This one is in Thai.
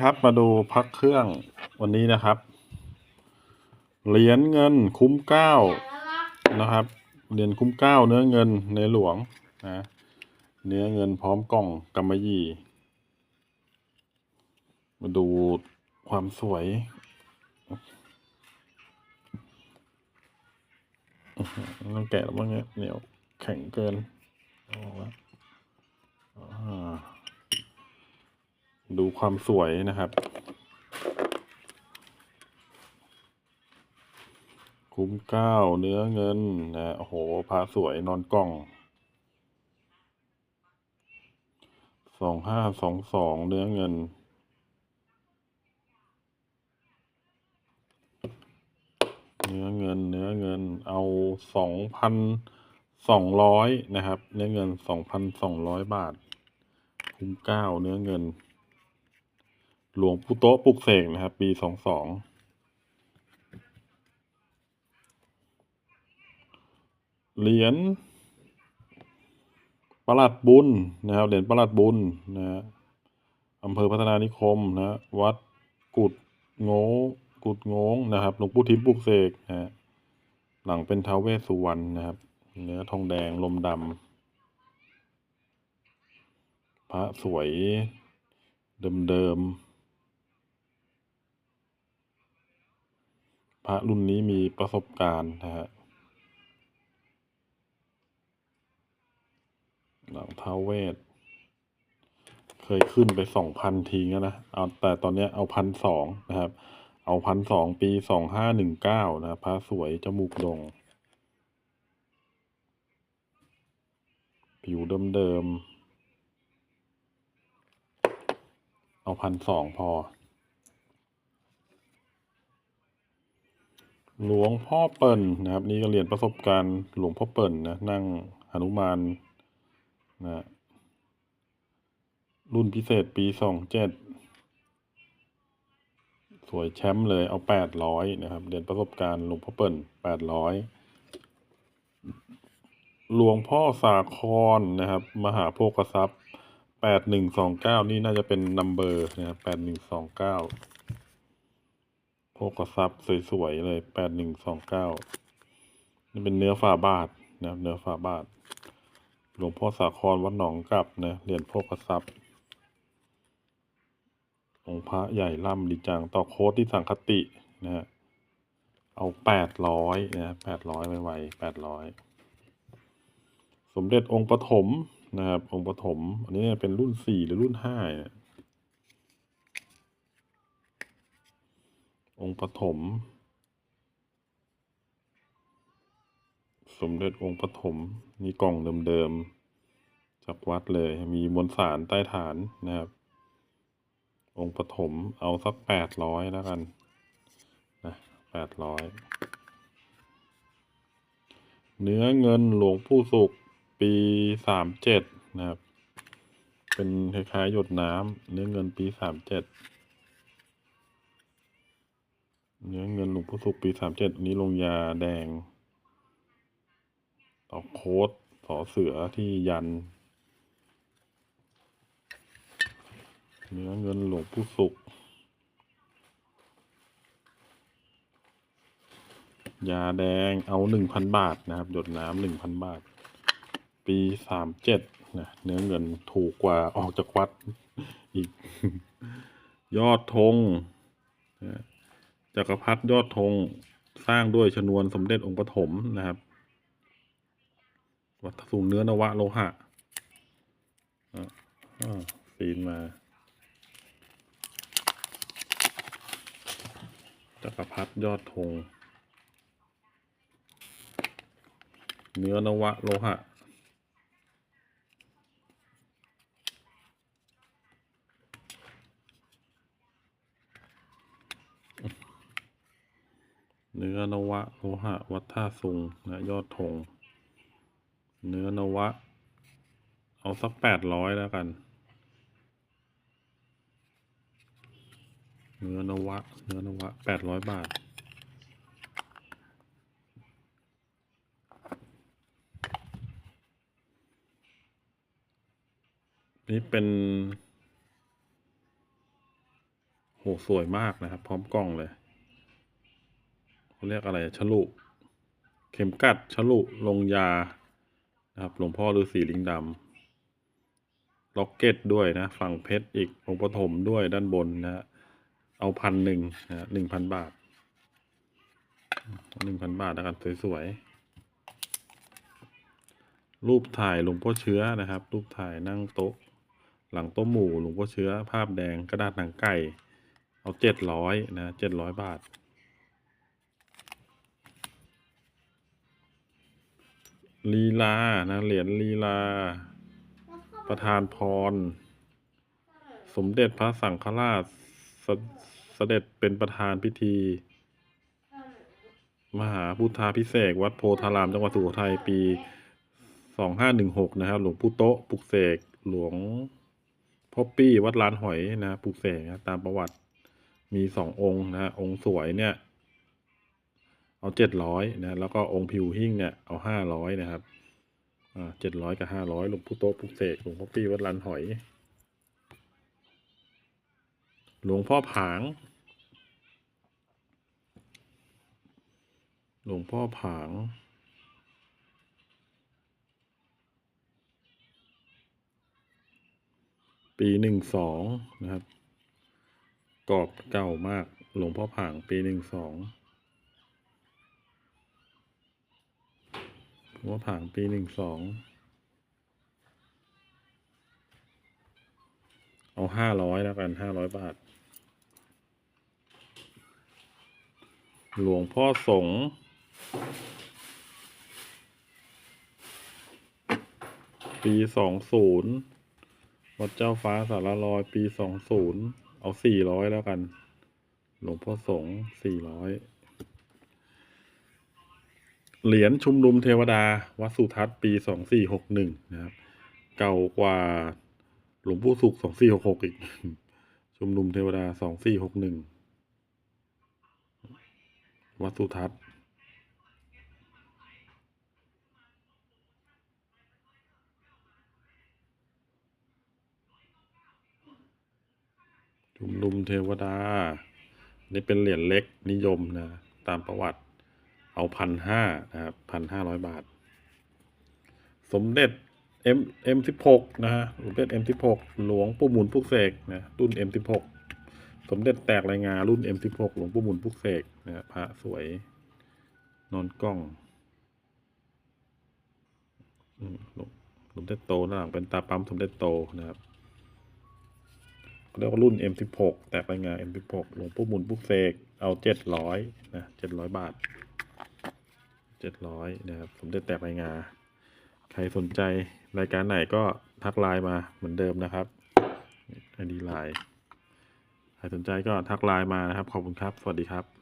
ครับมาดูพักเครื่องวันนี้นะครับ เหรียญเงินคุ้มเก้านะครับ เหรียญคุ้มเก้าเนื้อเงินในหลวงนะเนื้อเงินพร้อมกล่องกำมะหยี่ มาดูความสวยน้อหือต้องแกะแล้วมั้งเนี่ยเหนียวแข็งเกินอาละอ่า ดูความสวยนะครับ คุ้มเก้าเนื้อเงินนะโอ้โหพระสวยนอนกล่องสองห้าสองสองเนื้อเงิน เนื้อเงินเนื้อเงินเอาสองพันสองร้อยนะครับ เนื้อเงินสองพันสองร้อยบาท คุ้มเก้าเนื้อเงิน หลวงปู่โต๊ะปลุกเสกนะครับ ปีสองสองเหรียญประหลัดบุญนะครับเหรียญประหลัดบุญนะฮะอำเภอพัฒนานิคมนะ วัดกุดโงกุดโงงนะครับหลวงปู่ทิมปลุกเสกนะฮะหลังเป็นท้าวเวสสุวรรณนะครับเนื้อทองแดงลมดำพระสวยเดิมๆ พระรุ่นนี้มีประสบการณ์นะฮะหลังท้าเวสเคยขึ้นไปสองพันทีแล้วนะ เอาแต่ตอนนี้เอาพันสองนะครับ เอาพันสองปีสองห้าหนึ่งเก้านะพระสวยจมูกโด่งผิวเดิมๆเอาพันสองพอ หลวงพ่อเปิ่นนะครับ นี่ก็เรียนประสบการณ์หลวงพ่อเปิ่นนะนั่งหนุมานนะรุ่นพิเศษปีสองเจ็ดสวยแชมป์เลยเอาแปดร้อยนะครับ เรียนประสบการณ์หลวงพ่อเปิ่นแปดร้อยหลวงพ่อสาครนะครับ มหาโภคทรัพย์แปดหนึ่งสองเก้านี่น่าจะเป็นนัมเบอร์นะครับแปดหนึ่งสองเก้า โภคทรัพย์สวยๆเลยแปดหนึ่งสองเก้านี่เป็นเนื้อฝาบาทนะครับ เนื้อฝาบาท หลวงพ่อสาครวัดหนองกลับนะเหรียญโภคทรัพย์องค์พระใหญ่ล่ำดีจังต่อโค้ดที่สังคตินะฮะเอาแปดร้อยนะแปดร้อยไวแปดร้อยสมเด็จองค์ปฐมนะครับองค์ปฐมอันนี้เป็นรุ่นสี่หรือรุ่นห้าเนี่ย องค์ปฐมสมเด็จองค์ปฐมนี่กล่องเดิมๆจากวัดเลยมีมวลสารใต้ฐานนะครับ องค์ปฐมเอาสักแปดร้อยแล้วกันนะแปดร้อยเนื้อเงินหลวงปู่สุขปีสามเจ็ดนะครับ เป็นคล้ายๆหยดน้ำเนื้อเงินปีสามเจ็ด เนื้อเงินหลวงปู่สุขปีสามเจ็ดนี้ลงยาแดงต่อโค้ดสอเสือที่ยัน เนื้อเงินหลวงปู่สุขยาแดงเอาหนึ่งพันบาทนะครับ หยดน้ำหนึ่งพันบาท ปีสามเจ็ดนะเนื้อเงินถูกกว่าออกจากวัดอีก ยอดธงนะ จักรพรรดิยอดธงสร้างด้วยชนวนสมเด็จองค์ปฐมนะครับ วัดสูงเนื้อนวะโลหะอ่าฟินมาจักรพรรดิยอดธงเนื้อนวะโลหะ เนื้อนวะโลหะวัดท่าซุงนะยอดธงเนื้อนวะ เอาสักแปดร้อยแล้วกัน เนื้อนวะ เนื้อนวะแปดร้อยบาท นี่เป็นโหสวยมากนะครับ พร้อมกล้องเลย เขาเรียกอะไรฉลุเข็มกัดฉลุลงยานะครับหลวงพ่อฤาษีลิงดำล็อกเก็ตด้วยนะ ฝั่งเพชรอีกองค์ปฐมด้วยด้านบนนะเอาพันหนึ่งนะหนึ่งพันบาทหนึ่งพันบาทแล้วกันสวยๆ รูปถ่ายหลวงพ่อเชื้อนะครับ รูปถ่ายนั่งโต๊ะ หลังโต๊ะหมู่หลวงพ่อเชื้อ ภาพแดงกระดาษหนังไก่ เอาเจ็ดร้อยนะเจ็ดร้อยบาท ลีลานะเหรียญลีลา ประธานพร สมเด็จพระสังฆราชสเสด็จเป็นประธานพิธี มหาพุทธาพิเศษวัดโพธารามจังหวัดสุโขทัยปีสองห้าหนึ่งหกนะครับ หลวงปู่โตะปลุกเสกหลวงพ่อปี้วัดลานหอยนะปลุกเสกนะตามประวัติมีสององค์นะองค์สวยเนี่ย เอาเจ็ดร้อยนะ แล้วก็องค์ผิวหิ้งเนี่ยเอาห้าร้อยนะครับ อ่าเจ็ดร้อยกับห้าร้อยหลวงปู่โต๊ะปลุกเสกหลวงพ่อปี้วัดลานหอย หลวงพ่อผาง หลวงพ่อผางปีหนึ่งสองนะครับ กรอบเก่ามาก หลวงพ่อผางปีหนึ่งสอง หลวงพ่อผางปีหนึ่งสอง เอาห้าร้อยแล้วกันห้าร้อยบาท หลวงพ่อสงฆ์ปีสองศูนย์วัดเจ้าฟ้าสารลอยปีสองศูนย์เอาสี่ร้อยแล้วกัน หลวงพ่อสงฆ์สี่ร้อย เหรียญชุมนุมเทวดา วัดสุทัศน์ปีสองสี่หกหนึ่งนะครับ เก่ากว่าหลวงปู่สุขสองสี่หกหกอีก ชุมนุมเทวดาสองสี่หกหนึ่งวัดสุทัศน์ชุมนุมเทวดา นี่เป็นเหรียญเล็กนิยมนะ ตามประวัติ เอาพันห้านะครับพันห้าร้อยบาท สมเด็จ M M สิบหกนะฮะสมเด็จ M สิบหกหลวงปู่หมุนพุกเสกนะรุ่น M สิบหกสมเด็จแตกรายงานรุ่น M สิบหกหลวงปู่หมุนพุกเสกนะพระสวย นอนกล้องหลวงสมเด็จโตด้าหลังเป็นตาปั๊มสมเด็จโตนะครับเรียกว่ารุ่น M สิบหกแตกรายงาน M สิบหกหลวงปู่มุนพุกเสกเอาเจ็ดร้อยนะเจ็ดร้อยบาท เจ็ดร้อยนะครับสมเด็จแตะใบงา ใครสนใจรายการไหนก็ทักไลน์มาเหมือนเดิมนะครับไอดีไลน์ใครสนใจก็ทักไลน์มานะครับ ขอบคุณครับ สวัสดีครับ